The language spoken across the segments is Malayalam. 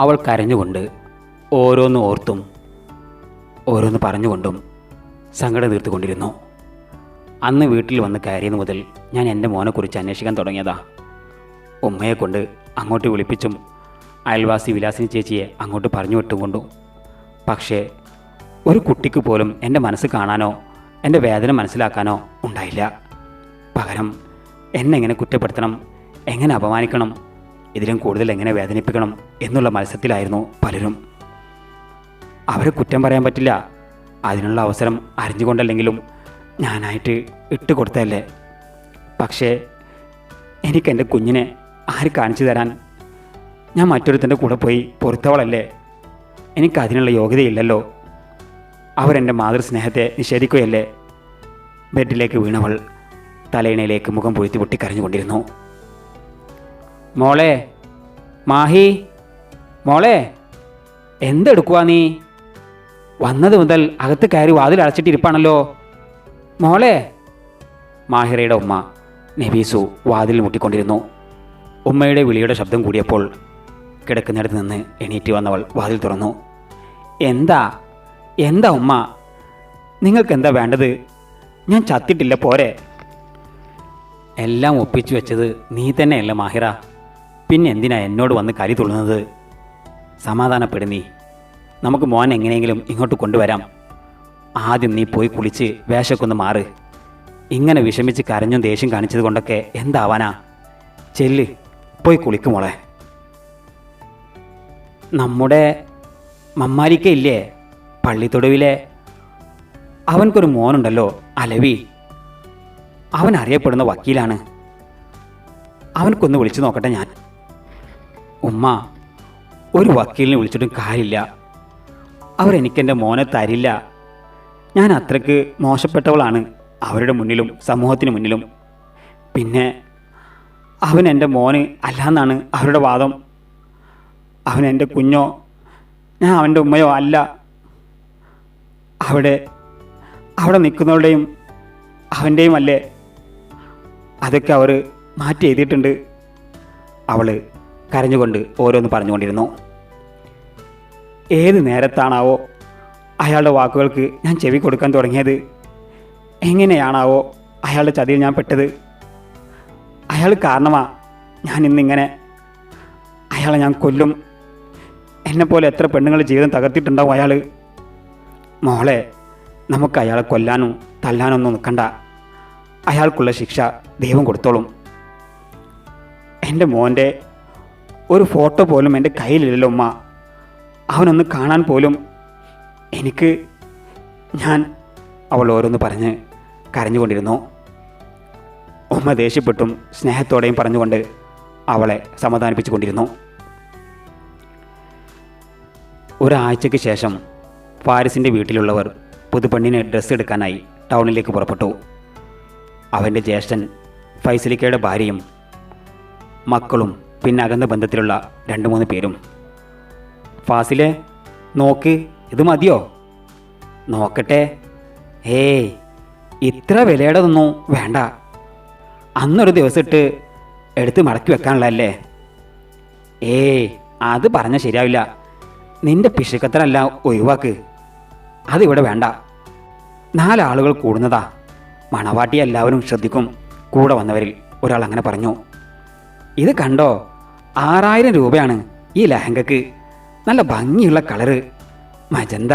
അവൾ കരഞ്ഞുകൊണ്ട് ഓരോന്ന് ഓർത്തും ഓരോന്ന് പറഞ്ഞുകൊണ്ടും സങ്കടം തീർത്തുകൊണ്ടിരുന്നു. അന്ന് വീട്ടിൽ വന്ന് കയറിയത് മുതൽ ഞാൻ എന്റെ മോനെക്കുറിച്ച് അന്വേഷിക്കാൻ തുടങ്ങിയതാ. ഉമ്മയെ കൊണ്ട് അങ്ങോട്ട് വിളിപ്പിച്ചും അയൽവാസി വിലാസിനി ചേച്ചിയെ അങ്ങോട്ട് പറഞ്ഞു വിട്ടുകൊണ്ടു. പക്ഷേ ഒരു കുട്ടിക്ക് പോലും എന്റെ മനസ്സ് കാണാനോ എന്റെ വേദന മനസ്സിലാക്കാനോ ഉണ്ടായില്ല. പകരം എന്നെ എങ്ങനെ കുറ്റപ്പെടുത്തണം എങ്ങനെ അപമാനിക്കണം ഇതിലും കൂടുതൽ എങ്ങനെ വേദനിപ്പിക്കണം എന്നുള്ള മത്സരത്തിലായിരുന്നു പലരും. അവരെ കുറ്റം പറയാൻ പറ്റില്ല. അതിനുള്ള അവസരം അറിഞ്ഞുകൊണ്ടല്ലെങ്കിലും ഞാനായിട്ട് ഇട്ട് കൊടുത്തതല്ലേ? പക്ഷേ എനിക്ക് എന്റെ കുഞ്ഞിനെ ആര് കാണിച്ചു തരാൻ? ഞാൻ മറ്റൊരുത്തന്റെ കൂടെ പോയി പൊറുത്തവളല്ലേ? എനിക്കതിനുള്ള യോഗ്യതയില്ലല്ലോ. അവരെന്റെ മാതൃസ്നേഹത്തെ നിഷേധിക്കുകയല്ലേ? ബെഡിലേക്ക് വീണവൾ തലയിണയിലേക്ക് മുഖം പൊഴുത്തി പൊട്ടി കരഞ്ഞുകൊണ്ടിരുന്നു മോളെ മാഹി മോളെ എന്തെടുക്കുവാ നീ? വന്നത് മുതൽ അകത്ത് കയറി വാതിൽ അടച്ചിട്ടിരിപ്പാണല്ലോ. മോളെ മാഹിറയുടെ ഉമ്മ നബീസു വാതിൽ മുട്ടിക്കൊണ്ടിരുന്നു. ഉമ്മയുടെ വിളിയുടെ ശബ്ദം കൂടിയപ്പോൾ കിടക്കുന്നിടത്ത് നിന്ന് എണീറ്റ് വന്നവൾ വാതിൽ തുറന്നു. എന്താ എന്താ ഉമ്മ? നിങ്ങൾക്കെന്താ വേണ്ടത്? ഞാൻ ചത്തിട്ടില്ല പോരെ. എല്ലാം ഒപ്പിച്ചു വെച്ചത് നീ തന്നെയല്ല മാഹിറ. പിന്നെ എന്തിനാ എന്നോട് വന്ന് കരി തുള്ളുന്നത്? സമാധാനപ്പെടു നീ നമുക്ക് മോൻ എങ്ങനെയെങ്കിലും ഇങ്ങോട്ട് കൊണ്ടുവരാം. ആദ്യം നീ പോയി കുളിച്ച് വേഷക്കൊന്ന് മാറ്. ഇങ്ങനെ വിഷമിച്ച് കരഞ്ഞും ദേഷ്യം കാണിച്ചത് കൊണ്ടൊക്കെ എന്താവാനാ? ചെല്ല് പോയി കുളിക്ക് മോളെ. നമ്മുടെ മമ്മാലിക്ക ഇല്ലേ? പള്ളിത്തൊടുവിലെ. അവൻക്കൊരു മോനുണ്ടല്ലോ അലവി. അവൻ അറിയപ്പെടുന്ന വക്കീലാണ്. അവനക്കൊന്ന് വിളിച്ചു നോക്കട്ടെ ഞാൻ. ഉമ്മ ഒരു വക്കീലിനെ വിളിച്ചിട്ടും കാര്യമില്ല. അവരെനിക്കെന്റെ മോനെ തരില്ല. ഞാൻ അത്രയ്ക്ക് മോശപ്പെട്ടവളാണ് അവരുടെ മുന്നിലും സമൂഹത്തിന് മുന്നിലും. പിന്നെ അവൻ എന്റെ മോന് അല്ലാന്നാണ് അവരുടെ വാദം. അവൻ എന്റെ കുഞ്ഞോ ഞാൻ അവന്റെ ഉമ്മയോ അല്ല. അവിടെ അവിടെ നിൽക്കുന്നവരുടെയും അവന്റെയും അല്ലേ? അതൊക്കെ അവർ മാറ്റി എഴുതിയിട്ടുണ്ട്. അവൾ കരഞ്ഞുകൊണ്ട് ഓരോന്ന് പറഞ്ഞുകൊണ്ടിരുന്നു. ഏത് നേരത്താണാവോ അയാളുടെ വാക്കുകൾക്ക് ഞാൻ ചെവി കൊടുക്കാൻ തുടങ്ങിയത്? എങ്ങനെയാണാവോ അയാളുടെ ചതിയിൽ ഞാൻ പെട്ടത്? അയാൾ കാരണമാ ഞാൻ ഇന്നിങ്ങനെ. അയാളെ ഞാൻ കൊല്ലും. എന്നെപ്പോലെ എത്ര പെണ്ണുങ്ങൾ ജീവിതം തകർത്തിട്ടുണ്ടാവും അയാൾ മോളെ നമുക്ക് അയാളെ കൊല്ലാനും തല്ലാനൊന്നും നിൽക്കണ്ട. അയാൾക്കുള്ള ശിക്ഷ ദൈവം കൊടുത്തോളും. എന്റെ മോന്റെ ഒരു ഫോട്ടോ പോലും എന്റെ കയ്യിലില്ലല്ലോ ഉമ്മ. അവനൊന്ന് കാണാൻ പോലും എനിക്ക് ഞാൻ അവൾ ഓരോന്ന് പറഞ്ഞ് കരഞ്ഞുകൊണ്ടിരുന്നു. ഉമ്മ ദേഷ്യപ്പെട്ടും സ്നേഹത്തോടെയും പറഞ്ഞുകൊണ്ട് അവളെ സമാധാനിപ്പിച്ചുകൊണ്ടിരുന്നു. ഒരാഴ്ചയ്ക്ക് ശേഷം ഫാരിസിന്റെ വീട്ടിലുള്ളവർ പുതുപെണ്ണിന് ഡ്രസ്സ് എടുക്കാനായി ടൗണിലേക്ക് പുറപ്പെട്ടു. അവന്റെ ജ്യേഷ്ഠൻ ഫൈസലിക്കയുടെ ഭാര്യയും മക്കളും പിന്നെ അകന്ന ബന്ധത്തിലുള്ള രണ്ട് മൂന്ന് പേരും. ഫാസിലെ നോക്ക് ഇത് മതിയോ? നോക്കട്ടെ. ഏയ് ഇത്ര വിലയുടേതൊന്നും വേണ്ട. അന്നൊരു ദിവസം ഇട്ട് എടുത്ത് മടക്കി വെക്കാനുള്ളതല്ലേ? ഏയ് അത് പറഞ്ഞാൽ ശരിയാവില്ല. നിന്റെ പിശുക്കത്തരല്ല ഒഴിവാക്ക്. അതിവിടെ വേണ്ട. നാലാളുകൾ കൂടുന്നതാ. മണവാട്ടി എല്ലാവരും ശ്രദ്ധിക്കും. കൂടെ വന്നവരിൽ ഒരാൾ അങ്ങനെ പറഞ്ഞു. ഇത് കണ്ടോ? ആറായിരം രൂപയാണ് ഈ ലഹങ്കക്ക്. നല്ല ഭംഗിയുള്ള കളറ് മജന്ത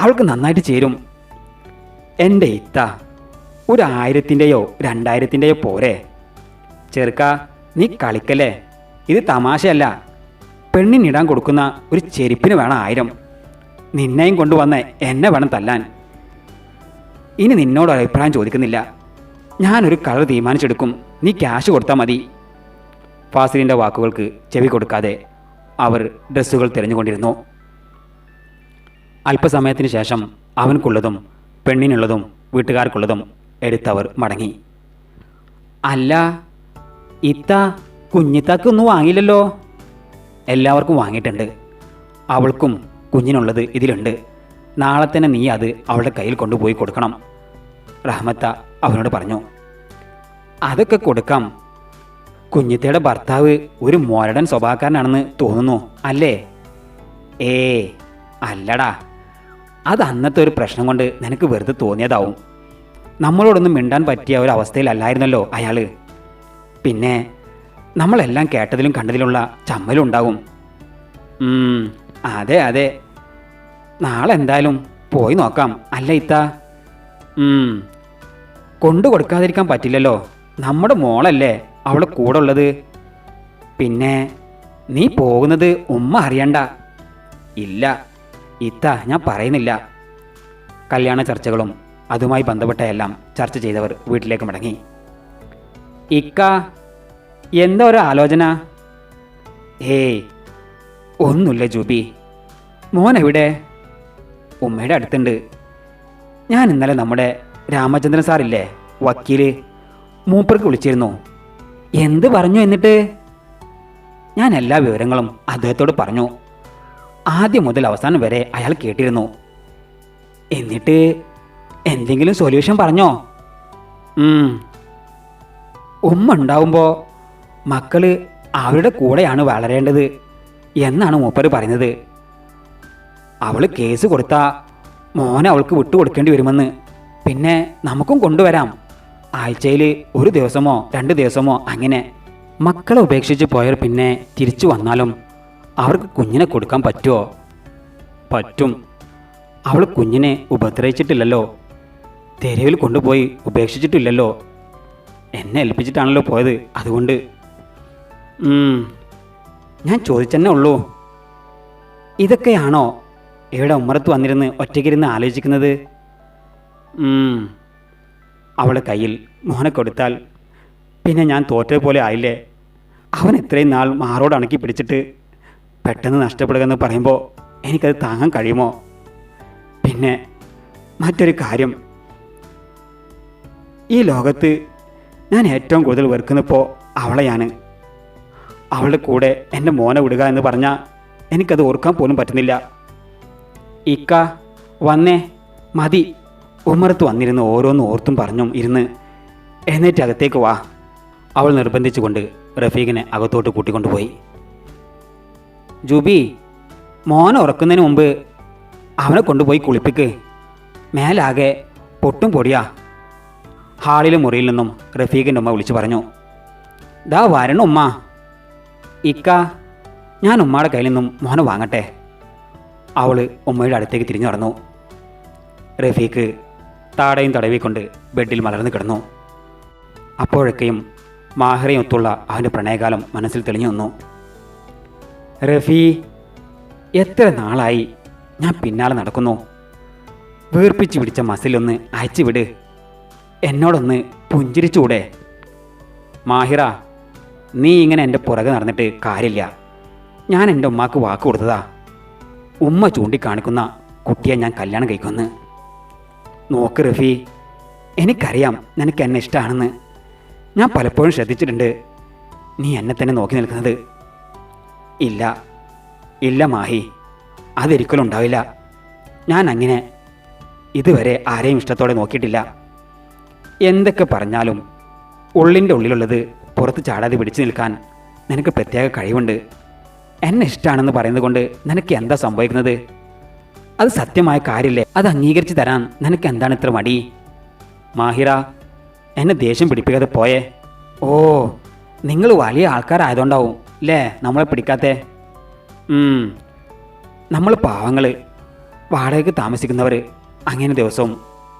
അവൾക്ക് നന്നായിട്ട് ചേരും. എന്റെ ഇത്ത ഒരു ആയിരത്തിന്റെയോ രണ്ടായിരത്തിന്റെയോ പോരെ. ചെറുക്ക നീ കളിക്കല്ലേ? ഇത് തമാശയല്ല. പെണ്ണിനിടാൻ കൊടുക്കുന്ന ഒരു ചെരുപ്പിന് വേണം ആയിരം. നിന്നെയും കൊണ്ടുവന്ന് എന്നെ വേണം തല്ലാൻ. ഇനി നിന്നോട് അഭിപ്രായം ചോദിക്കുന്നില്ല. ഞാനൊരു കളർ തീരുമാനിച്ചെടുക്കും. നീ ക്യാഷ് കൊടുത്താൽ മതി. ഫാസിലിന്റെ വാക്കുകൾക്ക് ചെവി കൊടുക്കാതെ അവർ ഡ്രസ്സുകൾ തിരഞ്ഞുകൊണ്ടിരുന്നു. അല്പസമയത്തിന് ശേഷം അവൻക്കുള്ളതും പെണ്ണിനുള്ളതും വീട്ടുകാർക്കുള്ളതും എടുത്തവർ മടങ്ങി. അല്ല ഇത്ത കുഞ്ഞിത്താക്കൊന്നും വാങ്ങിയില്ലല്ലോ? എല്ലാവർക്കും വാങ്ങിയിട്ടുണ്ട്. അവൾക്കും കുഞ്ഞിനുള്ളത് ഇതിലുണ്ട്. നാളെ തന്നെ നീ അത് അവളുടെ കയ്യിൽ കൊണ്ടുപോയി കൊടുക്കണം റഹ്മത്ത അവനോട് പറഞ്ഞു. അതൊക്കെ കൊടുക്കാം. കുഞ്ഞിത്തയുടെ ഭർത്താവ് ഒരു മോരടൻ സ്വഭാവക്കാരനാണെന്ന് തോന്നുന്നു അല്ലേ? ഏ അല്ലടാ. അത് അന്നത്തെ ഒരു പ്രശ്നം കൊണ്ട് നിനക്ക് വെറുതെ തോന്നിയതാവും. നമ്മളോടൊന്നും മിണ്ടാൻ പറ്റിയ ഒരു അവസ്ഥയിലല്ലായിരുന്നല്ലോ അയാൾ പിന്നെ നമ്മളെല്ലാം കേട്ടതിലും കണ്ടതിലുള്ള ചമ്മലുണ്ടാവും അതെ അതെ. നാളെ എന്തായാലും പോയി നോക്കാം അല്ല ഇത്ത? കൊണ്ടു കൊടുക്കാതിരിക്കാൻ പറ്റില്ലല്ലോ. നമ്മുടെ മോളല്ലേ? അവളെ കൂടെ ഉള്ളത് പിന്നെ നീ പോകുന്നത് ഉമ്മ അറിയണ്ട. ഇല്ല ഇത്ത ഞാൻ പറയുന്നില്ല. കല്യാണ ചർച്ചകളും അതുമായി ബന്ധപ്പെട്ട എല്ലാം ചർച്ച ചെയ്തവർ വീട്ടിലേക്ക് മടങ്ങി. ഇക്ക എന്താ ഒരു ആലോചന? ഹേയ് ഒന്നുമില്ല ജൂബി. മോൻ എവിടെ? ഉമ്മയുടെ അടുത്തുണ്ട്. ഞാൻ ഇന്നലെ നമ്മുടെ രാമചന്ദ്രൻ സാറില്ലേ വക്കീൽ മൂപ്പർക്ക് വിളിച്ചിരുന്നു. എന്ത് പറഞ്ഞു എന്നിട്ട്? ഞാൻ എല്ലാ വിവരങ്ങളും അദ്ദേഹത്തോട് പറഞ്ഞു. ആദ്യം മുതൽ അവസാനം വരെ അയാൾ കേട്ടിരുന്നു. എന്നിട്ട് എന്തെങ്കിലും സൊല്യൂഷൻ പറഞ്ഞോ? ഉമ്മ ഉണ്ടാവുമ്പോൾ മക്കൾ അവരുടെ കൂടെയാണ് വളരേണ്ടത് എന്നാണ് മൂപ്പര് പറയുന്നത്. അവൾ കേസ് കൊടുത്താൽ മോനെ അവൾക്ക് വിട്ടുകൊടുക്കേണ്ടി വരുമെന്ന്. പിന്നെ നമുക്കും കൊണ്ടുവരാം. ആഴ്ചയിൽ ഒരു ദിവസമോ രണ്ട് ദിവസമോ അങ്ങനെ മക്കളെ ഉപേക്ഷിച്ച് പോയവർ പിന്നെ തിരിച്ചു വന്നാലും അവർക്ക് കുഞ്ഞിനെ കൊടുക്കാൻ പറ്റുമോ പറ്റും. അവൾ കുഞ്ഞിനെ ഉപദ്രവിച്ചിട്ടില്ലല്ലോ. തെരുവിൽ കൊണ്ടുപോയി ഉപേക്ഷിച്ചിട്ടില്ലല്ലോ. എന്നെ ഏൽപ്പിച്ചിട്ടാണല്ലോ പോയത് അതുകൊണ്ട്. ഞാൻ ചോദിച്ചെന്നെ ഉള്ളൂ. ഇതൊക്കെയാണോ ഇവിടെ ഉമ്മറത്ത് വന്നിരുന്ന് ഒറ്റയ്ക്കിരുന്ന് ആലോചിക്കുന്നത്? അവളുടെ കയ്യിൽ മോനെ കൊടുത്താൽ പിന്നെ ഞാൻ തോറ്റ പോലെ ആയില്ലേ? അവൻ ഇത്രയും നാൾ മാറോട് അണക്കി പിടിച്ചിട്ട് പെട്ടെന്ന് നഷ്ടപ്പെടുക എന്ന് പറയുമ്പോൾ എനിക്കത് താങ്ങാൻ കഴിയുമോ? പിന്നെ മറ്റൊരു കാര്യം. ഈ ലോകത്ത് ഞാൻ ഏറ്റവും കൂടുതൽ വെറുക്കുന്നപ്പോൾ അവളെയാണ്. അവളുടെ കൂടെ എന്റെ മോനെ വിടുക എന്ന് പറഞ്ഞാൽ എനിക്കത് ഓർക്കാൻ പോലും പറ്റുന്നില്ല. ഇക്ക വന്നേ മതി. ഉമ്മറത്ത് വന്നിരുന്ന് ഓരോന്ന് ഓർത്തും പറഞ്ഞും ഇരുന്ന് എഴുന്നേറ്റ് അകത്തേക്ക് വാ. അവൾ നിർബന്ധിച്ചുകൊണ്ട് റഫീഖിനെ അകത്തോട്ട് കൂട്ടിക്കൊണ്ടുപോയി ജൂബി മോൻ ഉറക്കുന്നതിന് മുമ്പ് അവനെ കൊണ്ടുപോയി കുളിപ്പിക്ക്. മേലാകെ പൊട്ടും പൊടിയാ. ഹാളിലെ മുറിയിൽ നിന്നും റഫീഖിന്റെ ഉമ്മ വിളിച്ചു പറഞ്ഞു ദാ വരണം ഉമ്മ. ഇക്ക ഞാൻ ഉമ്മയുടെ കയ്യിൽ നിന്നും മോനെ വാങ്ങട്ടെ. അവൾ ഉമ്മയുടെ അടുത്തേക്ക് തിരിഞ്ഞു നടന്നു. റഫീഖ് താടയും തടവിക്കൊണ്ട് ബെഡിൽ മലർന്നു കിടന്നു. അപ്പോഴൊക്കെയും മാഹിറയും ഒത്തുള്ള അവന്റെ പ്രണയകാലം മനസ്സിൽ തെളിഞ്ഞു വന്നു റഫി എത്ര നാളായി ഞാൻ പിന്നാലെ നടക്കുന്നു. വീർപ്പിച്ച് പിടിച്ച മസിലൊന്ന് അയച്ചു വിട്. എന്നോടൊന്ന് പുഞ്ചിരിച്ചൂടെ മാഹിറ നീ ഇങ്ങനെ എന്റെ പുറകെ നടന്നിട്ട് കാര്യമില്ല. ഞാൻ എന്റെ ഉമ്മാക്ക് വാക്ക് കൊടുത്തതാ. ഉമ്മ ചൂണ്ടിക്കാണിക്കുന്ന കുട്ടിയെ ഞാൻ കല്യാണം കഴിക്കുമെന്ന്. നോക്ക് റഫി എനിക്കറിയാം നിനക്ക് എന്നെ ഇഷ്ടമാണെന്ന് ഞാൻ പലപ്പോഴും ശ്രദ്ധിച്ചിട്ടുണ്ട്. നീ എന്നെ തന്നെ നോക്കി നിൽക്കുന്നത്. ഇല്ല ഇല്ല മാഹി അതൊരിക്കലും ഉണ്ടാവില്ല. ഞാൻ അങ്ങനെ ഇതുവരെ ആരെയും ഇഷ്ടത്തോടെ നോക്കിയിട്ടില്ല. എന്തൊക്കെ പറഞ്ഞാലും ഉള്ളിന്റെ ഉള്ളിലുള്ളത് പുറത്ത് ചാടാതെ പിടിച്ചു നിൽക്കാൻ നിനക്ക് പ്രത്യേക കഴിവുണ്ട്. എന്നെ ഇഷ്ടമാണെന്ന് പറയുന്നത് കൊണ്ട് നിനക്ക് എന്താ സംഭവിക്കുന്നത്? അത് സത്യമായ കാര്യമില്ലേ അത് അംഗീകരിച്ചു തരാൻ നിനക്ക് എന്താണ് ഇത്ര മടി? മാഹിറ എന്നെ ദേഷ്യം പിടിപ്പിക്കാതെ പോയേ. ഓ നിങ്ങൾ വലിയ ആൾക്കാരായതുകൊണ്ടാവും അല്ലേ നമ്മളെ പിടിക്കാത്ത? നമ്മൾ പാവങ്ങൾ വാടകയ്ക്ക് താമസിക്കുന്നവർ അങ്ങനെ ദിവസവും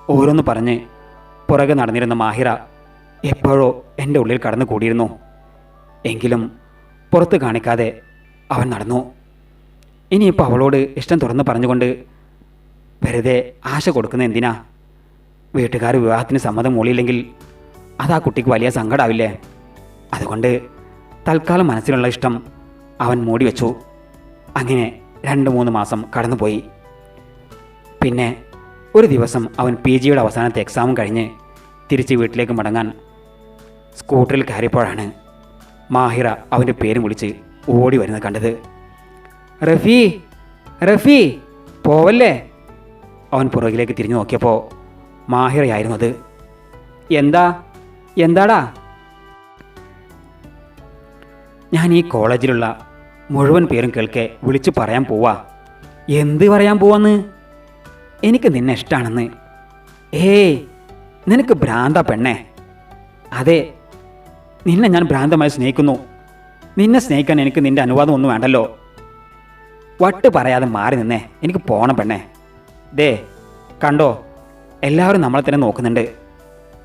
ഓരോന്ന് പറഞ്ഞ് പുറകെ നടന്നിരുന്ന മാഹിറ എപ്പോഴോ എന്റെ ഉള്ളിൽ കടന്നു കൂടിയിരുന്നു എങ്കിലും പുറത്ത് കാണിക്കാതെ അവൻ നടന്നു. ഇനിയിപ്പോൾ അവളോട് ഇഷ്ടം തുറന്ന് പറഞ്ഞുകൊണ്ട് വെറുതെ ആശ കൊടുക്കുന്ന എന്തിനാ? വീട്ടുകാർ വിവാഹത്തിന് സമ്മതം മൂളിയില്ലെങ്കിൽ അത് ആ കുട്ടിക്ക് വലിയ സങ്കടമാവില്ലേ അതുകൊണ്ട് തൽക്കാലം മനസ്സിലുള്ള ഇഷ്ടം അവൻ മൂടി വെച്ചു. അങ്ങനെ രണ്ട് മൂന്ന് മാസം കടന്നുപോയി. പിന്നെ ഒരു ദിവസം അവൻ പി ജിയുടെ അവസാനത്തെ എക്സാമും കഴിഞ്ഞ് തിരിച്ച് വീട്ടിലേക്ക് മടങ്ങാൻ സ്കൂട്ടറിൽ കയറിയപ്പോഴാണ് മാഹിറ അവന്റെ പേര് വിളിച്ച് ഓടി വരുന്നത് കണ്ടത്. റഫി റഫി പോവല്ലേ? അവൻ പുറകിലേക്ക് തിരിഞ്ഞു നോക്കിയപ്പോൾ മാഹിറയായിരുന്നു അത്. എന്താ? എന്താടാ? ഞാൻ ഈ കോളേജിലുള്ള മുഴുവൻ പേരും കേൾക്കെ വിളിച്ചു പറയാൻ പോവാ. എന്ത് പറയാൻ പോവാന്ന്? എനിക്ക് നിന്നെ ഇഷ്ടമാണെന്ന് ഏയ് നിനക്ക് ഭ്രാന്ത പെണ്ണേ. അതെ നിന്നെ ഞാൻ ഭ്രാന്തമായി സ്നേഹിക്കുന്നു. നിന്നെ സ്നേഹിക്കാൻ എനിക്ക് നിന്റെ അനുവാദം ഒന്നും വേണ്ടല്ലോ. വട്ട് പറയാതെ മാറി നിന്നേ. എനിക്ക് പോണം പെണ്ണേ. ദേ കണ്ടോ? എല്ലാവരും നമ്മളെ തന്നെ നോക്കുന്നുണ്ട്.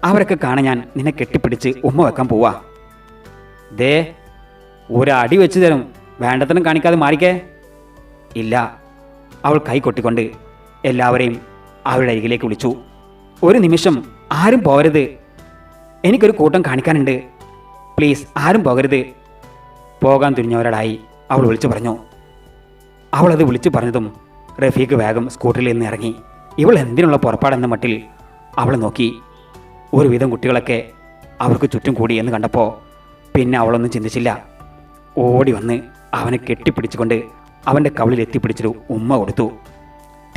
അവരൊക്കെ കാണാൻ ഞാൻ നിന്നെ കെട്ടിപ്പിടിച്ച് ഉമ്മ വെക്കാൻ പോവാ. ദേ ഒരു അടി വെച്ച് തരും. വേണ്ടത്തരം കാണിക്കാതെ മാറിക്കേ. ഇല്ല അവൾ കൈ കൊട്ടിക്കൊണ്ട് എല്ലാവരെയും അവരുടെ അരികിലേക്ക് വിളിച്ചു. ഒരു നിമിഷം ആരും പോകരുത്. എനിക്കൊരു കൂട്ടം കാണിക്കാനുണ്ട്. പ്ലീസ് ആരും പോകരുത്. പോകാൻ തുനിഞ്ഞവരോടായി അവൾ വിളിച്ചു പറഞ്ഞു. അവളത് വിളിച്ചു പറഞ്ഞതും റഫീഖ് വേഗം സ്കൂട്ടറിൽ നിന്ന് ഇറങ്ങി. ഇവൾ എന്തിനുള്ള പുറപ്പാടെന്ന മട്ടിൽ അവളെ നോക്കി. ഒരുവിധം കുട്ടികളൊക്കെ അവർക്ക് ചുറ്റും കൂടി എന്ന് കണ്ടപ്പോൾ പിന്നെ അവളൊന്നും ചിന്തിച്ചില്ല. ഓടി വന്ന് അവനെ കെട്ടിപ്പിടിച്ചുകൊണ്ട് അവന്റെ കവിളിൽ എത്തിപ്പിടിച്ചൊരു ഉമ്മ കൊടുത്തു.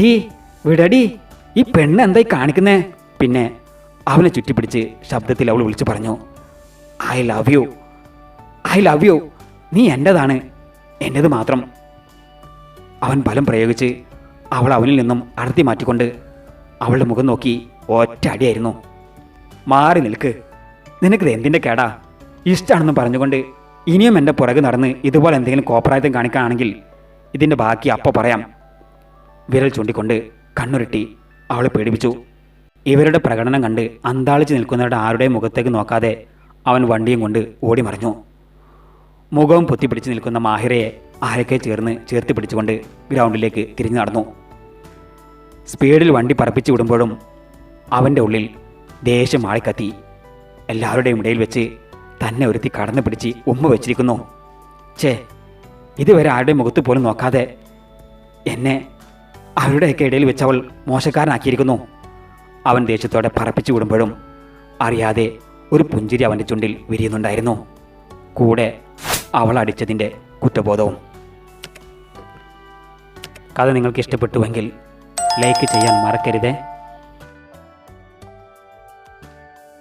ടീ വിടടി. ഈ പെണ്ണ് എന്തായി കാണിക്കുന്നേ? പിന്നെ അവനെ ചുറ്റിപ്പിടിച്ച് ശബ്ദത്തിൽ അവൾ വിളിച്ചു പറഞ്ഞു. I love you. I love you. നീ എന്റെതാണ്. എന്റേത് മാത്രം. അവൻ ബലം പ്രയോഗിച്ച് അവൾ അവനിൽ നിന്നും അടർത്തി മാറ്റിക്കൊണ്ട് അവളുടെ മുഖം നോക്കി ഒറ്റ അടിയായിരുന്നു. മാറി നിൽക്ക്. നിനക്കിത് എന്തിന്റെ കേടാ? ഇഷ്ടമാണെന്ന് പറഞ്ഞുകൊണ്ട് ഇനിയും എന്റെ പുറകെ നടന്ന് ഇതുപോലെ എന്തെങ്കിലും കോപ്രായത്തം കാണിക്കുകയാണെങ്കിൽ ഇതിന്റെ ബാക്കി അപ്പോൾ പറയാം. വിരൽ ചൂണ്ടിക്കൊണ്ട് കണ്ണുരുട്ടി അവളെ പേടിപ്പിച്ചു. ഇവരുടെ പ്രകടനം കണ്ട് അന്താളിച്ച് നിൽക്കുന്നവരുടെ ആരുടെ മുഖത്തേക്ക് നോക്കാതെ അവൻ വണ്ടിയും കൊണ്ട് ഓടി മറിഞ്ഞു. മുഖവും പൊത്തിപ്പിടിച്ച് നിൽക്കുന്ന മാഹിറയെ ആരൊക്കെ ചേർന്ന് ചേർത്ത് പിടിച്ചുകൊണ്ട് ഗ്രൗണ്ടിലേക്ക് തിരിഞ്ഞു നടന്നു. സ്പീഡിൽ വണ്ടി പറപ്പിച്ചു വിടുമ്പോഴും അവന്റെ ഉള്ളിൽ ദേഷ്യം ആളിക്കത്തി. എല്ലാവരുടെയും ഇടയിൽ വെച്ച് തന്നെ ഒരുത്തി കടന്നു പിടിച്ച് ഉമ്മ വെച്ചിരിക്കുന്നു. ചേ ഇതുവരെ ആരുടെ മുഖത്ത് പോലും നോക്കാതെ എന്നെ അവരുടെയൊക്കെ ഇടയിൽ വെച്ച് അവൾ മോശക്കാരനാക്കിയിരിക്കുന്നു. അവൻ ദേഷ്യത്തോടെ പറപ്പിച്ചു വിടുമ്പോഴും അറിയാതെ ഒരു പുഞ്ചിരി അവന്റെ ചുണ്ടിൽ വിരിയുന്നുണ്ടായിരുന്നു. കൂടെ അവൾ കുറ്റബോധവും കഥ നിങ്ങൾക്ക് ഇഷ്ടപ്പെട്ടുവെങ്കിൽ ലൈക്ക് ചെയ്യാൻ മറക്കരുതേ.